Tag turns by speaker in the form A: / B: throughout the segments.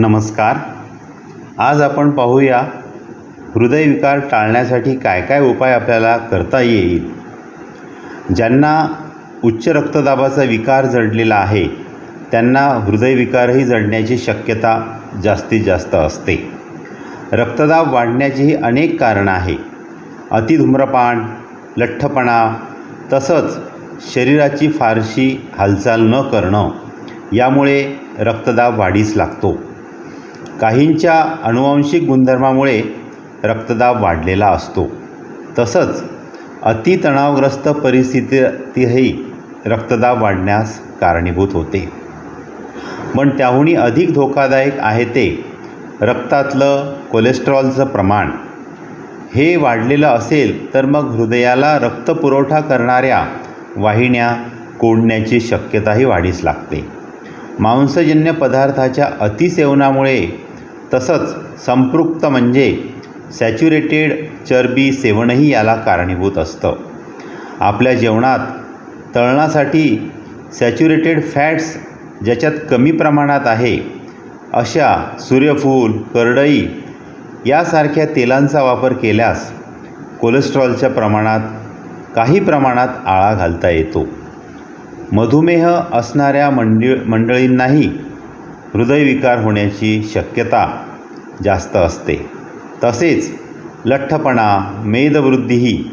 A: नमस्कार. आज आपण पाहूया हृदयविकार टाळण्यासाठी काय काय उपाय आपल्याला करता येईल. ज्यांना उच्च रक्तदाबाचा विकार जडलेला आहे त्यांना हृदयविकारही जडण्याची शक्यता जास्तीत जास्त असते. रक्तदाब वाढण्याचीही अनेक कारणं आहे. अतिधूम्रपान लठ्ठपणा तसंच शरीराची फारशी हालचाल न करणं यामुळे रक्तदाब वाढीस लागतो. काहींच्या अनुवांशिक गुणधर्मामुळे रक्तदाब वाढलेला असतो. तसंच अतितणावग्रस्त परिस्थितीतही रक्तदाब वाढण्यास कारणीभूत होते. पण त्याहूनही अधिक धोकादायक आहे ते रक्तातलं कोलेस्ट्रॉलचं प्रमाण. हे वाढलेलं असेल तर मग हृदयाला रक्तपुरवठा करणाऱ्या वाहिन्या कोंडण्याची शक्यताही वाढीस लागते. मांसजन्य पदार्थाच्या अतिसेवनामुळे तसंच संपृक्त म्हणजे सॅच्युरेटेड चरबी सेवनही याला कारणीभूत असतं. आपल्या जेवणात तळणासाठी सॅच्युरेटेड फॅट्स ज्याच्यात कमी प्रमाणात आहे अशा सूर्यफूल करडई यासारख्या तेलांचा वापर केल्यास कोलेस्ट्रॉलच्या प्रमाणात काही प्रमाणात आळा घालता येतो. मधुमेह असणाऱ्या मंडळ मंडळींनाही हृदयविकार होण्याची शक्यता जास्त असते. तसेच लठ्ठपणा मेदवृद्धीही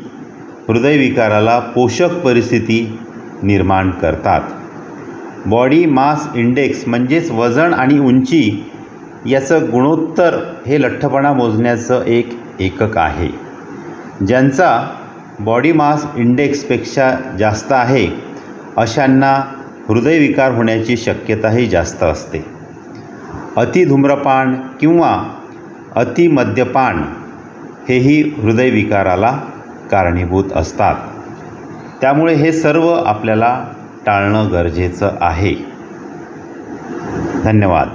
A: हृदयविकाराला पोषक परिस्थिती निर्माण करतात. बॉडी मास इंडेक्स म्हणजेच वजन आणि उंची याचं गुणोत्तर हे लठ्ठपणा मोजण्याचं एक एकक आहे. ज्यांचा बॉडी मास इंडेक्सपेक्षा जास्त आहे अशांना हृदयविकार होण्याची शक्यताही जास्त असते. अति धूम्रपान किंवा अति मद्यपान हेही हृदयविकाराला कारणीभूत असतात. त्यामुळे हे सर्व आपल्याला टाळणं गरजेचं आहे. धन्यवाद.